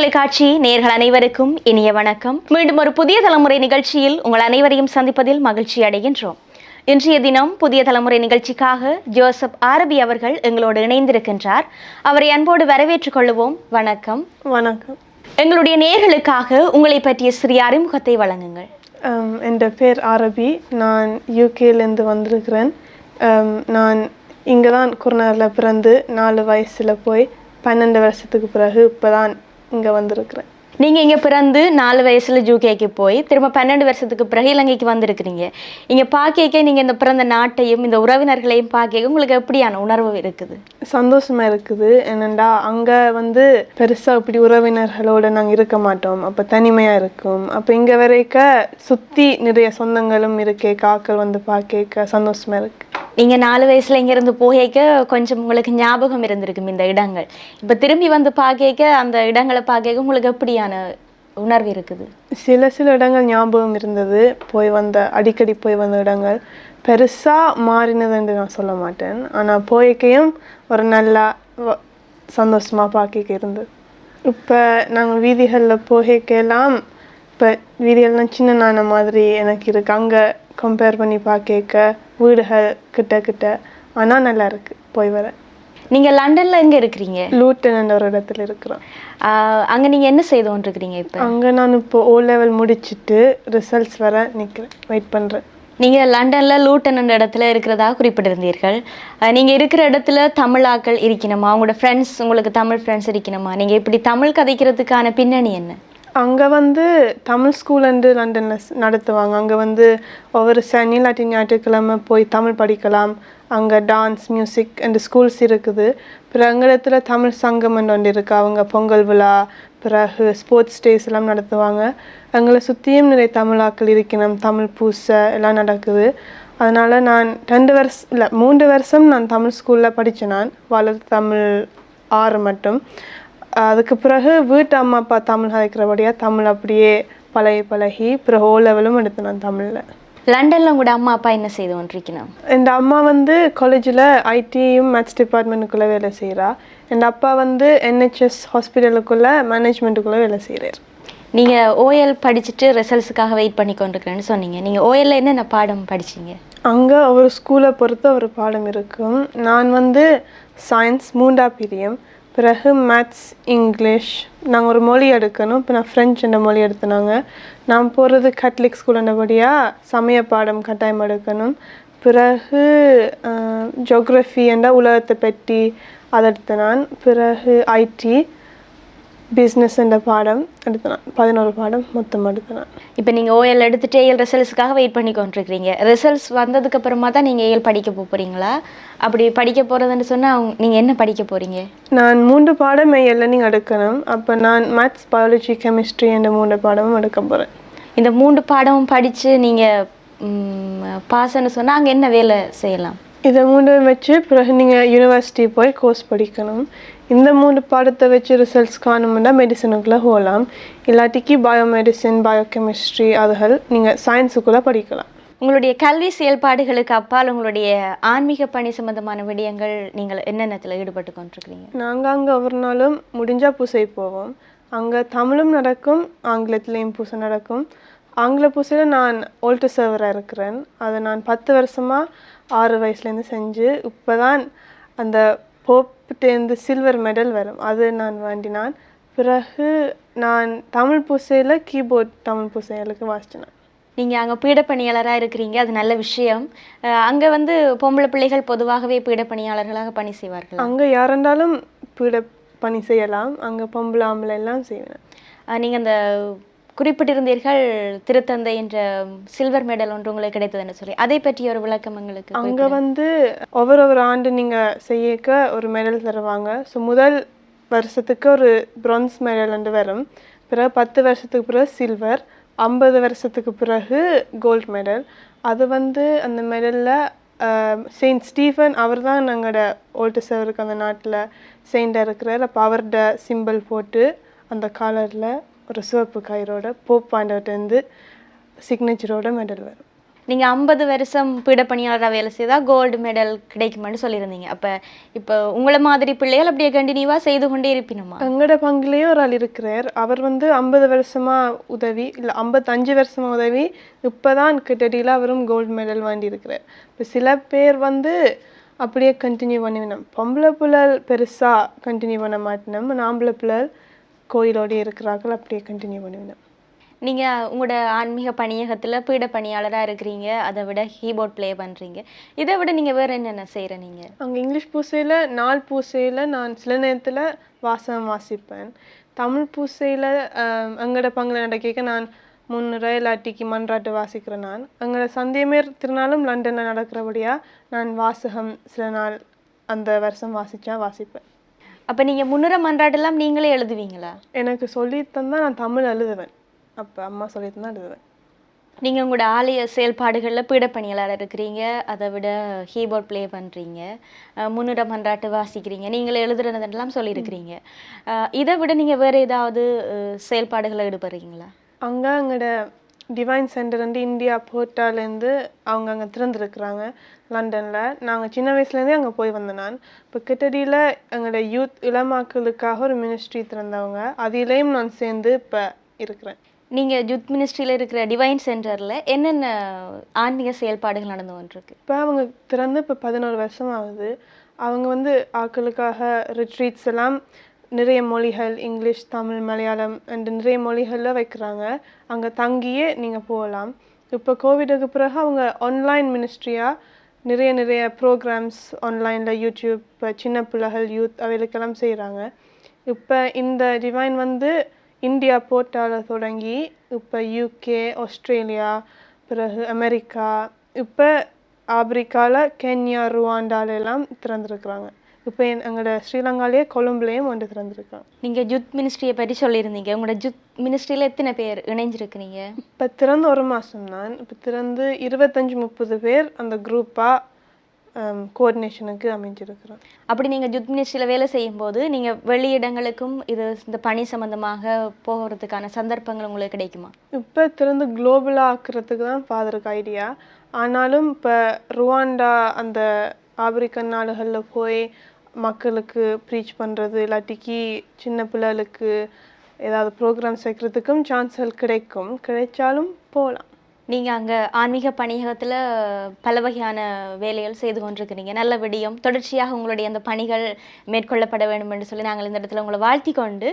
தொலைக்காட்சி நேர்கள் அனைவருக்கும் இனிய வணக்கம். மீண்டும் ஒரு புதிய தலைமுறை நிகழ்ச்சியில் உங்கள் அனைவரையும் சந்திப்பதில் மகிழ்ச்சி அடைகின்றோம். இன்றைய தினம் புதிய தலைமுறை நிகழ்ச்சிக்காக ஜோசப் ஆரபி அவர்கள் எங்களோடு இணைந்திருக்கின்றார். அவரை அன்போடு வரவேற்றுக் கொள்வோம். வணக்கம். வணக்கம். எங்களுடைய நேர்களுக்காக உங்களை பற்றிய சிறிய அறிமுகத்தை வழங்குங்கள். என் பேர் ஆரபி. நான் யூகேலேருந்து வந்திருக்கிறேன். நான் இங்கே தான் குருநாரில் பிறந்து நாலு வயசில் போய் பன்னெண்டு வருஷத்துக்கு பிறகு இப்போ தான் இங்கே வந்திருக்கிறேன். நீங்க இங்க பிறந்து நாலு வயசுல ஜூகேக்கு போய் திரும்ப பன்னெண்டு வருஷத்துக்கு பிறகு இலங்கைக்கு வந்திருக்கிறீங்க. இங்க பாக்கிக்க நீங்க இந்த பிறந்த நாட்டையும் இந்த உறவினர்களையும் பாக்க உங்களுக்கு எப்படியான உணர்வு இருக்குது? சந்தோஷமா இருக்குது. என்னண்டா அங்கே வந்து பெருசாக இப்படி உறவினர்களோட நாங்கள் இருக்க மாட்டோம். அப்போ தனிமையாக இருக்கும். அப்போ இங்கே வரைக்க சுற்றி நிறைய சொந்தங்களும் இருக்கே காக்கள் வந்து பார்க்க சந்தோஷமா இருக்கு. நீங்கள் நாலு வயசில் இங்கேருந்து போகைக்க கொஞ்சம் உங்களுக்கு ஞாபகம் இருந்திருக்கும் இந்த இடங்கள். இப்போ திரும்பி வந்து பார்க்க அந்த இடங்களை பார்க்க உங்களுக்கு எப்படியான உணர்வு இருக்குது? சில சில இடங்கள் ஞாபகம் இருந்தது. போய் வந்த அடிக்கடி போய் வந்த இடங்கள். பெருசாக மாறினதுன்னு நான் சொல்ல மாட்டேன். ஆனால் போய்க்கையும் ஒரு நல்லா வ- பார்க்க இருந்தது. இப்போ நாங்கள் வீதிகளில் போகைக்கெல்லாம் இப்போ வீதிகள்லாம் சின்ன நான மாதிரி எனக்கு இருக்கு. அங்கே கம்பேர் பண்ணி பார்க்க வீடுகள் கிட்ட கிட்ட. ஆனால் நல்லா இருக்கு. போய் வர. நீங்க லண்டன்ல எங்க இருக்கிறீங்க? லூட்டன் ஒரு இடத்துல இருக்கிறோம். அங்க நீங்க என்ன செய்து கொண்டிருக்கிறீங்க இப்ப? அங்கே நான் இப்போ ஓ லெவல் முடிச்சிட்டு ரிசல்ட்ஸ் வர நிற்கிறேன் வெயிட் பண்ணுறேன் நீங்க லண்டன்ல லூட்டன் என்ற இடத்துல இருக்கிறதா குறிப்பிட்டிருந்தீர்கள். அஹ் நீங்க இருக்கிற இடத்துல தமிழாக்கள் இருக்கணுமா? உங்களோட ஃப்ரெண்ட்ஸ் உங்களுக்கு தமிழ் ஃப்ரெண்ட்ஸ் இருக்கணுமா? நீங்க இப்படி தமிழ் கதைக்கிறதுக்கான பின்னணி என்ன? அங்கே வந்து தமிழ் ஸ்கூல் வந்து லண்டனில் நடத்துவாங்க. அங்கே வந்து ஒவ்வொரு சனி இல்லாட்டி ஞாயிற்றுக்கிழமை போய் தமிழ் படிக்கலாம். அங்கே டான்ஸ் மியூசிக் அண்ட் ஸ்கூல்ஸ் இருக்குது. பிறகு அங்கிடத்துல தமிழ் சங்கம் ஒன்று இருக்குது அவங்க பொங்கல் விழா பிறகு ஸ்போர்ட்ஸ் டேஸ் எல்லாம் நடத்துவாங்க. எங்களை சுற்றியும் நிறைய தமிழாக்கள் இருக்கணும். தமிழ் பூசை எல்லாம் நடக்குது. அதனால் நான் ரெண்டு வருஷம் இல்லை மூன்று வருஷம் நான் தமிழ் ஸ்கூலில் படித்தேன் நான். வளர் தமிழ் ஆறு மட்டும். அதுக்கு பிறகு வீட்டு அம்மா அப்பா தமிழ் கதைக்கிறபடியாக தமிழ் அப்படியே பழகி பழகி பிறகு ஓ லெவலும் எடுத்தேன் நான் தமிழில். லண்டன்ல உங்களோட அம்மா அப்பா என்ன செய்து கொண்டிருக்கணும் என் அம்மா வந்து காலேஜில் ஐடியும் மேத்ஸ் டிபார்ட்மெண்ட்டுக்குள்ளே வேலை செய்கிறா என் அப்பா வந்து என்ஹெச்எஸ் ஹாஸ்பிட்டலுக்குள்ளே மேனேஜ்மெண்ட்டுக்குள்ளே வேலை செய்கிறார் நீங்க ஓஎல் படிச்சுட்டு ரிசல்ட்ஸுக்காக வெயிட் பண்ணி கொண்டிருக்கிறேன்னு சொன்னீங்க. நீங்க ஓஎல்ல என்னென்ன பாடம் படிச்சீங்க? அங்கே ஒரு ஸ்கூலை பொறுத்து ஒரு பாடம் இருக்கும். நான் வந்து சயின்ஸ் மூண்டா பிரியம். பிறகு மேத்ஸ் இங்கிலீஷ் நாங்கள் ஒரு மொழி எடுக்கணும். இப்போ நான் ஃப்ரெஞ்ச் என்ற மொழி எடுத்தனாங்க. நான் போகிறது கட்லிக் ஸ்கூல்ன்றபடியாக சமய பாடம் கட்டாயம் எடுக்கணும். பிறகு ஜோக்ரஃபி என்ற உலகத்தை பற்றி அதை எடுத்த நான் பிறகு ஐடி பிஸ்னஸ் என்ற பாடம் எடுத்தேன் பதினோரு பாடம் மொத்தம் எடுத்தேன் இப்போ நீங்க ஓஎல் எடுத்துட்டு ஏஎல் ரிசல்ட்ஸுக்காக வெயிட் பண்ணி கொண்டிருக்கிறீங்க. ரிசல்ட்ஸ் வந்ததுக்கு அப்புறமா தான் நீங்க ஏஎல் படிக்க போப் போறீங்களா? அப்படி படிக்க போறதுன்னு சொன்னா உங்க- நீங்க என்ன படிக்க போறீங்க? நான் மூன்று பாடம் லேர்னிங் எடுக்கணும். அப்போ நான் மேத்ஸ் பயாலஜி கெமிஸ்ட்ரி என்ற மூன்று பாடமும் எடுக்க போகிறேன் இந்த மூன்று பாடமும் படிச்சு நீங்க பாஸ்ன்னு சொன்னா அங்க என்ன வேலை செய்யலாம்? இதை மூன்று வச்சு பிறகு நீங்கள் யூனிவர்சிட்டி போய் கோர்ஸ் படிக்கணும். இந்த மூணு பாடத்தை வச்சு ரிசல்ட்ஸ் காணும்னா மெடிசனுக்குள்ளே போகலாம். இல்லாட்டிக்கு பயோமெடிசின் பயோகெமிஸ்ட்ரி அதுகள் நீங்கள் சயின்ஸுக்குள்ளே படிக்கலாம். உங்களுடைய கல்வி செயல்பாடுகளுக்கு அப்பால் உங்களுடைய ஆன்மீக பணி சம்பந்தமான விடயங்கள் நீங்கள் என்னென்னத்தில் ஈடுபட்டு கொண்டிருக்கிறீங்க? நாங்கள் அங்கே ஒவ்வொரு நாளும் முடிஞ்சால் பூசை போவோம். அங்கே தமிழும் நடக்கும் ஆங்கிலத்திலையும் பூசை நடக்கும். ஆங்கில பூசையில் நான் ஓல்டு சர்வராக இருக்கிறேன். அதை நான் பத்து வருஷமாக ஆறு வயசுலேருந்து செஞ்சு இப்போ தான் அந்த போப்டேருந்து சில்வர் மெடல் வரும். அது நான் வேண்டினான் பிறகு நான் தமிழ் பூசையில் கீபோர்ட் தமிழ் பூசைகளுக்கு வாசிச்சினேன் நீங்க அங்க பீடப்பணியாளராக இருக்கிறீங்க அது நல்ல விஷயம். அங்க வந்து பொம்பளை பிள்ளைகள் பொதுவாகவே பீடப்பணியாளர்களாக பணி செய்வார்கள்? அங்கே யாரெண்டாலும் பீட பணி செய்யலாம். அங்கே பொம்பளை ஆம்பளை எல்லாம் செய்வேன். அஹ் நீங்க அந்த குறிப்பிட்டிருந்தீர்கள் திருத்தந்தை என்ற சில்வர் மெடல் ஒன்று உங்களுக்கு கிடைத்ததுன்னு சொல்லி. அதை பற்றி ஒரு விளக்கம் எங்களுக்கு அங்கே வந்து ஒவ்வொரு ஒரு ஆண்டு நீங்கள் செய்யக்க ஒரு மெடல் தருவாங்க. ஸோ முதல் வருஷத்துக்கு ஒரு பிரான்ஸ் மெடல் வந்து வரும். பிறகு பத்து வருஷத்துக்கு பிறகு சில்வர் ஐம்பது வருஷத்துக்கு பிறகு கோல்ட் மெடல் அது வந்து அந்த மெடலில் செயின்ட் ஸ்டீஃபன் அவர் தான் எங்களோட ஓல்டு சேவருக்கு அந்த நாட்டில் செயிண்டாக இருக்கிறார். அப்போ அவரோட சிம்பிள் போட்டு அந்த காலரில் ஒரு சிவப்பு கயிறோட போப்பாண்டவர்கிட்டருந்து சிக்னேச்சரோட மெடல் வரும். நீங்க ஐம்பது வருஷம் பீடப்பணியாளராக வேலை செய்தா கோல்டு மெடல் கிடைக்குமென்னு சொல்லியிருந்தீங்க. அப்ப இப்போ உங்களை மாதிரி பிள்ளைகள் அப்படியே கண்டினியூவா செய்து கொண்டே இருப்பினுமா? எங்களோட பங்குலேயும் ஒரு ஆள் இருக்கிறார். அவர் வந்து ஐம்பது வருஷமா உதவி இல்லை ஐம்பத்தஞ்சு வருஷமா உதவி இப்போதான் கிட்டடியில் அவரும் கோல்டு மெடல் வாங்கி இருக்கிறார் இப்போ சில பேர் வந்து அப்படியே கண்டினியூ பண்ணிவினோம் பொம்பளை பிள்ளை பெருசாக கண்டினியூ பண்ண மாட்டினோம் ஆம்பளை பிள்ளை கோயிலோடய இருக்கிறார்கள். அப்படியே கண்டினியூ பண்ணிவினோம் நீங்க உங்களோட ஆன்மீக பணியகத்துல பீட பணியாளரா இருக்கிறீங்க. அதை விட கீபோர்ட் ப்ளே பண்றீங்க. இதை விட நீங்க வேற என்னென்ன செய்யற நீங்க? அங்கே இங்கிலீஷ் பூசையில் நாள் பூசையில் நான் சில நேரத்தில் வாசகம் வாசிப்பேன். தமிழ் பூசையில் எங்களோட பங்கில் நடக்க நான் முன்னுரை இல்லாட்டிக்கு மன்றாட்டு வாசிக்கிறேன் நான். எங்களோட சந்தியமேர் திருநாளும் லண்டனில் நடக்கிறபடியா நான் வாசகம் சில நாள் அந்த வருஷம் வாசிச்சா வாசிப்பேன். அப்ப நீங்க முன்னுரை மன்றாட்டெல்லாம் நீங்களே எழுதுவீங்களா? எனக்கு சொல்லி தந்தா நான் தமிழ் எழுதுவேன். அப்போ அம்மா சொல்லி தந்தா எழுதுவேன். நீங்க உங்களோட ஆலய செயல்பாடுகள்ல பீட பணியாளர் இருக்கிறீங்க. அதை விட கீபோர்ட் ப்ளே பண்றீங்க. அஹ் முன்னுரை மன்றாட்டு வாசிக்கிறீங்க. நீங்களே எழுதுறதெல்லாம் சொல்லியிருக்கிறீங்க. இதை விட நீங்க வேற ஏதாவது செயல்பாடுகளை ஈடுபடுறீங்களா? அங்கே எங்களோட டிவைன் சென்டர் வந்து இந்தியா போர்ட்டாலேருந்து அவங்க அங்கே திறந்துருக்குறாங்க லண்டனில். நாங்கள் சின்ன வயசுலேருந்தே அங்கே போய் வந்தேன் நான். இப்போ கிட்டடியில் எங்களோட யூத் இளமாக்களுக்காக ஒரு மினிஸ்ட்ரி திறந்தவங்க. அதிலேயும் நான் சேர்ந்து இப்போ இருக்கிறேன். நீங்க ஜுத் மினிஸ்ட்ரியில இருக்கிற டிவைன் சென்டர்ல என்னென்ன ஆன்மீக செயல்பாடுகள் நடந்து கொண்டிருக்கு? இப்போ அவங்க திறந்து இப்போ பதினோரு வருஷம் ஆகுது. அவங்க வந்து ஆக்களுக்காக ரிட்ரீட்ஸ் எல்லாம் நிறைய மொழிகள் இங்கிலீஷ் தமிழ் மலையாளம் அண்ட் நிறைய மொழிகளில் வைக்கிறாங்க. அங்கே தங்கியே நீங்கள் போகலாம். இப்போ கோவிடுக்கு பிறகு அவங்க ஆன்லைன் மினிஸ்ட்ரியாக நிறைய நிறைய ப்ரோக்ராம்ஸ் ஆன்லைனில் யூடியூப் இப்போ சின்ன பிள்ளைகள் யூத் அவைகளுக்கெல்லாம் செய்கிறாங்க இப்போ இந்த டிவைன் வந்து இந்தியா போர்ட்டால தொடங்கி இப்போ யூகே ஆஸ்திரேலியா பிறகு அமெரிக்கா இப்போ ஆப்பிரிக்காவில் கென்யா ருவாண்டால எல்லாம் திறந்துருக்குறாங்க. இப்போ எங்களோட ஸ்ரீலங்காலேயே கொழும்புலேயும் ஒன்று திறந்துருக்காங்க நீங்க ஜுத் மினிஸ்ட்ரியை பற்றி சொல்லியிருந்தீங்க. உங்களோட ஜுத் மினிஸ்ட்ரியில எத்தனை பேர் இணைஞ்சிருக்கிறீங்க? இப்போ திறந்து ஒரு மாதம் தான் இப்போ திறந்து இருபத்தஞ்சி முப்பது பேர் அந்த குரூப்பாக கோஆர்டினேஷனுக்கு அமைஞ்சிருக்கிறோம். அப்படி நீங்க ஜுத் மினிஸ்ட்ரியில வேலை செய்யும் போது நீங்க வெளியிடங்களுக்கும் இது இந்த பணி சம்பந்தமாக போகிறதுக்கான சந்தர்ப்பங்கள் உங்களுக்கு கிடைக்குமா? இப்போ திறந்து குளோபலாக ஆக்குறதுக்கு தான் ஃபாதருக்கு ஐடியா ஆனாலும் இப்போ ருவாண்டா அந்த ஆப்பிரிக்கன் நாடுகளில் போய் மக்களுக்கு ப்ரீச் பண்ணுறது இல்லாட்டிக்கு சின்ன பிள்ளைகளுக்கு ஏதாவது ப்ரோக்ராம்ஸ் வைக்கிறதுக்கும் சான்ஸ்கள் கிடைக்கும். கிடைச்சாலும் போகலாம் நீங்க அங்க ஆன்மீக பணியகத்துல பல வகையான வேலைகள் செய்து கொண்டிருக்கிறீங்க. நல்ல விடியும். தொடர்ச்சியாக உங்களுடைய அந்த பணிகள் மேற்கொள்ளப்பட வேண்டும் என்று சொல்லி நாங்கள் இந்த இடத்துல உங்களை வாழ்த்தி கொண்டு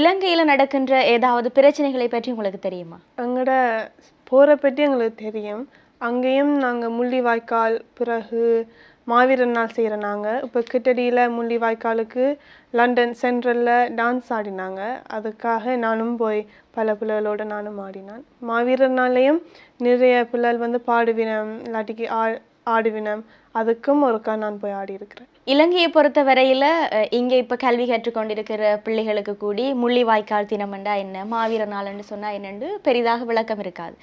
இலங்கையில நடக்கின்ற ஏதாவது பிரச்சனைகளை பற்றி உங்களுக்கு தெரியுமா? எங்களோட போரை பற்றி எங்களுக்கு தெரியும். அங்கேயும் நாங்கள் முள்ளிவாய்க்கால் பிறகு மாவீரர் நாள் செய்கிற நாங்கள். இப்போ கிட்டடியில் முள்ளிவாய்க்காலுக்கு லண்டன் சென்ட்ரலில் டான்ஸ் ஆடினாங்க. அதுக்காக நானும் போய் பல பிள்ளைகளோட நானும் ஆடினான். மாவீரர் நாள்லேயும் நிறைய பிள்ளைகள் வந்து பாடுவினம் இல்லாட்டிக்கு ஆ ஆடுவினம். அதுக்கும் ஒருக்கா நான் போய் ஆடி இருக்கிறேன் இலங்கையை பொறுத்த வரையில் இங்கே இப்போ கல்வி கற்றுக்கொண்டிருக்கிற பிள்ளைகளுக்கு கூடி முள்ளிவாய்க்கால் தினம்ண்டா என்ன மாவீர நாள்னு சொன்னால் என்னென்று பெரிதாக விளக்கம் இருக்காது.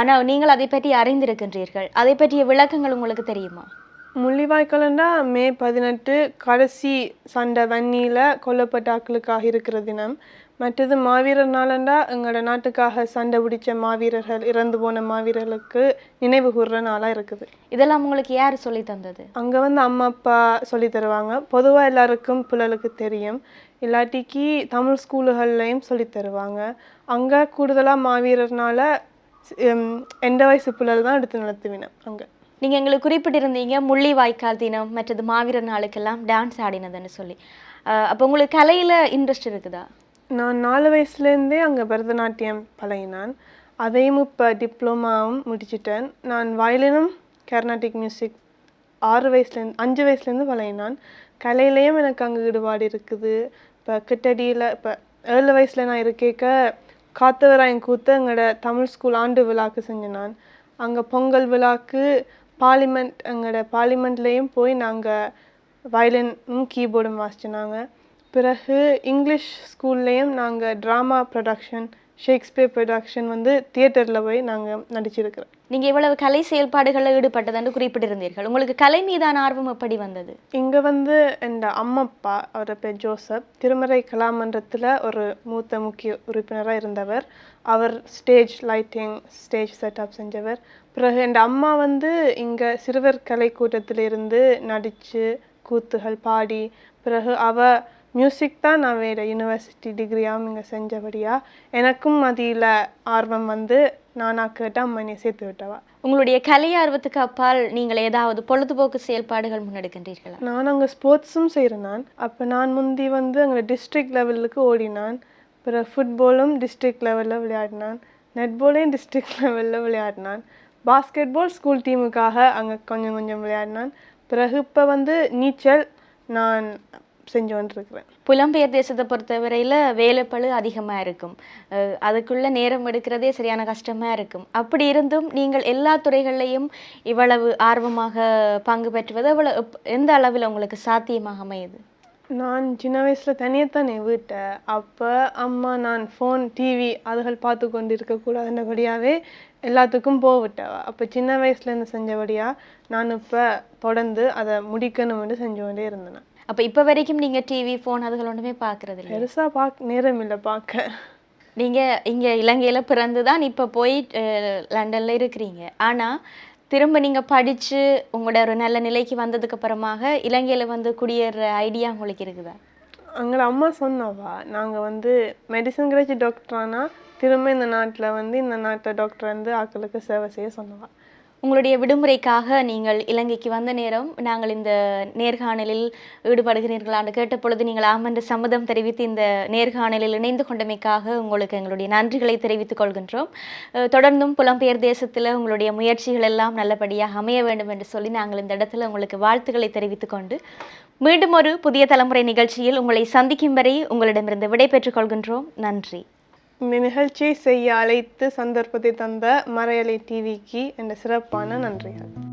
ஆனால் நீங்கள் அதை பற்றி அறிந்திருக்கின்றீர்கள். அதை பற்றிய விளக்கங்கள் உங்களுக்கு தெரியுமா? முள்ளிவாய்க்காலண்டா மே பதினெட்டு கடைசி சண்டை வன்னியில் கொல்லப்பட்ட ஆட்களுக்காக இருக்கிற தினம். மற்றது மாவீரர் நாளண்டா எங்களோட நாட்டுக்காக சண்டை பிடிச்ச மாவீரர்கள் இறந்து போன மாவீரர்களுக்கு நினைவு கூர்ற நாளாக இருக்குது. இதெல்லாம் உங்களுக்கு யார் சொல்லி தந்தது? அங்கே வந்து அம்மா அப்பா சொல்லி தருவாங்க. பொதுவாக எல்லாருக்கும் பிள்ளைகளுக்கு தெரியும். இல்லாட்டிக்கு தமிழ் ஸ்கூலுகள்லையும் சொல்லி தருவாங்க. அங்கே கூடுதலாக மாவீரர்னால எந்த வயசு பிள்ளைகள் தான் எடுத்து நடத்துவினேன் அங்கே. நீங்கள் எங்களுக்கு குறிப்பிட்டிருந்தீங்க முள்ளி வாய்க்கால் தினம் மற்றது மாவீரர் நாளுக்கெல்லாம் டான்ஸ் ஆடினதுன்னு சொல்லி. அப்போ உங்களுக்கு கலையில் இன்ட்ரெஸ்ட் இருக்குதா? நான் நாலு வயசுலேருந்தே அங்கே பரதநாட்டியம் பழகினான். அதையும் இப்போ டிப்ளமாவும் முடிச்சிட்டேன். நான் வயலினும் கர்நாடிக் மியூசிக் ஆறு வயசுலேருந்து அஞ்சு வயசுலேருந்து பழகினான். கலையிலையும் எனக்கு அங்கே ஈடுபாடு இருக்குது. இப்போ கிட்டடியில் இப்போ ஏழு வயசில் நான் இருக்கேக்க காத்தவராயன் கூத்து எங்களோட தமிழ் ஸ்கூல் ஆண்டு விழாக்கு செஞ்சேன் நான் அங்கே பொங்கல் விழாக்கு பார்லிமெண்ட் எங்களோட பார்லிமெண்ட்லேயும் போய் நாங்கள் வயலினும் கீபோர்டும் வாசிச்சினாங்க நாங்கள் பிறகு இங்கிலீஷ் ஸ்கூல்லேயும் நாங்கள் ட்ராமா ப்ரொடக்ஷன் ஷேக்ஸ்பியர் ப்ரொடக்ஷன் வந்து தியேட்டரில் போய் நாங்கள் நடிச்சிருக்கிறோம். நீங்க இவ்வளவு கலை செயல்பாடுகளில் ஈடுபட்டதுன்னு குறிப்பிட்டிருந்தீர்கள். உங்களுக்கு கலை மீதான ஆர்வம் எப்படி வந்தது? இங்கே வந்து என் அம்மப்பா அவர் பேர் ஜோசப் திருமறை கலாமன்றத்தில் ஒரு மூத்த முக்கிய உறுப்பினராக இருந்தவர். அவர் ஸ்டேஜ் லைட்டிங் ஸ்டேஜ் செட்டப் செஞ்சவர். பிறகு என் அம்மா வந்து இங்கே சிறுவர் கலை கூட்டத்திலிருந்து நடித்து கூத்துகள் பாடி பிறகு அவ மியூசிக் தான் நான் வேறு யூனிவர்சிட்டி டிகிரியாகவும் இங்கே செஞ்சபடியா எனக்கும் அதில் ஆர்வம் வந்து நானாக கேட்டு அம்மா என்னை சேர்த்து விட்டவா. உங்களுடைய கலை ஆர்வத்துக்கு அப்பால் நீங்கள் ஏதாவது பொழுதுபோக்கு செயல்பாடுகள் முன்னெடுக்கின்றீர்களா? நான் அங்கே ஸ்போர்ட்ஸும் செய்கிறேன் நான். அப்போ நான் முந்தி வந்து அங்கே டிஸ்ட்ரிக்ட் லெவலுக்கு ஓடினான் பிறகு ஃபுட்பாலும் டிஸ்ட்ரிக்ட் லெவலில் விளையாடினான் நெட்பாலையும் டிஸ்ட்ரிக்ட் லெவலில் விளையாடினான் பாஸ்கெட்பால் ஸ்கூல் டீமுக்காக அங்கே கொஞ்சம் கொஞ்சம் விளையாடினான் பிறகு இப்போ வந்து நீச்சல் நான் செஞ்சு கொண்டிருக்கிறேன் புலம்பெயர் தேசத்தை பொறுத்தவரையில் வேலைப்பளு அதிகமாக இருக்கும். அதுக்குள்ள நேரம் எடுக்கிறதே சரியான கஷ்டமாக இருக்கும். அப்படி இருந்தும் நீங்கள் எல்லா துறைகள்லையும் இவ்வளவு ஆர்வமாக பங்கு பெற்றுவது எப்- எந்த அளவில் உங்களுக்கு சாத்தியமாக அமையுது? நான் சின்ன வயசில் தனியத்தானே வீட்டை அப்போ அம்மா நான் ஃபோன் டிவி அதுகள் பார்த்து கொண்டு இருக்கக்கூடாதுன்றபடியாகவே எல்லாத்துக்கும் போவிட்டவ அப்போ சின்ன வயசுலேருந்து செஞ்சபடியா நான் இப்போ தொடர்ந்து அதை முடிக்கணும்னு செஞ்சு கொண்டே இருந்தேன். அப்போ இப்போ வரைக்கும் நீங்கள் டிவி ஃபோன் அதுகள் ஒன்றுமே பார்க்கறது இல்லை பெருசாக பார்க்க நேரம் இல்லை பார்க்க நீங்கள் இங்கே இலங்கையில் பிறந்து தான் இப்போ போய் லண்டனில் இருக்கிறீங்க. ஆனால் திரும்ப நீங்கள் படித்து உங்களோட ஒரு நல்ல நிலைக்கு வந்ததுக்கு அப்புறமாக இலங்கையில் வந்து குடியேற ஐடியா உங்களுக்கு இருக்குதா? அங்கே அம்மா சொன்னவா நாங்கள் வந்து மெடிசன் கிடைச்சி டாக்டர் ஆனால் திரும்ப இந்த நாட்டில் வந்து இந்த நாட்டில் டாக்டர் வந்து ஆட்களுக்கு சேவை செய்ய சொன்னவா. உங்களுடைய விடுமுறைக்காக நீங்கள் இலங்கைக்கு வந்த நேரம் நாங்கள் இந்த நேர்காணலில் ஈடுபடுகிறீர்களான்னு கேட்ட பொழுது நீங்கள் ஆம் என்று சம்மதம் தெரிவித்து இந்த நேர்காணலில் இணைந்து கொண்டமைக்காக உங்களுக்கு எங்களுடைய நன்றிகளை தெரிவித்துக் கொள்கின்றோம். தொடர்ந்தும் புலம்பெயர் தேசத்தில் உங்களுடைய முயற்சிகள் எல்லாம் நல்லபடியாக அமைய வேண்டும் என்று சொல்லி நாங்கள் இந்த இடத்துல உங்களுக்கு வாழ்த்துக்களை தெரிவித்துக் கொண்டு மீண்டும் ஒரு புதிய தலைமுறை நிகழ்ச்சியில் உங்களை சந்திக்கும் வரை உங்களிடமிருந்து விடைபெற்றுக் கொள்கின்றோம். நன்றி. இந்த நிகழ்ச்சியை செய்ய அழைத்து சந்தர்ப்பத்தை தந்த மறையலை டிவிக்கு என்ற சிறப்பான நன்றிகள்.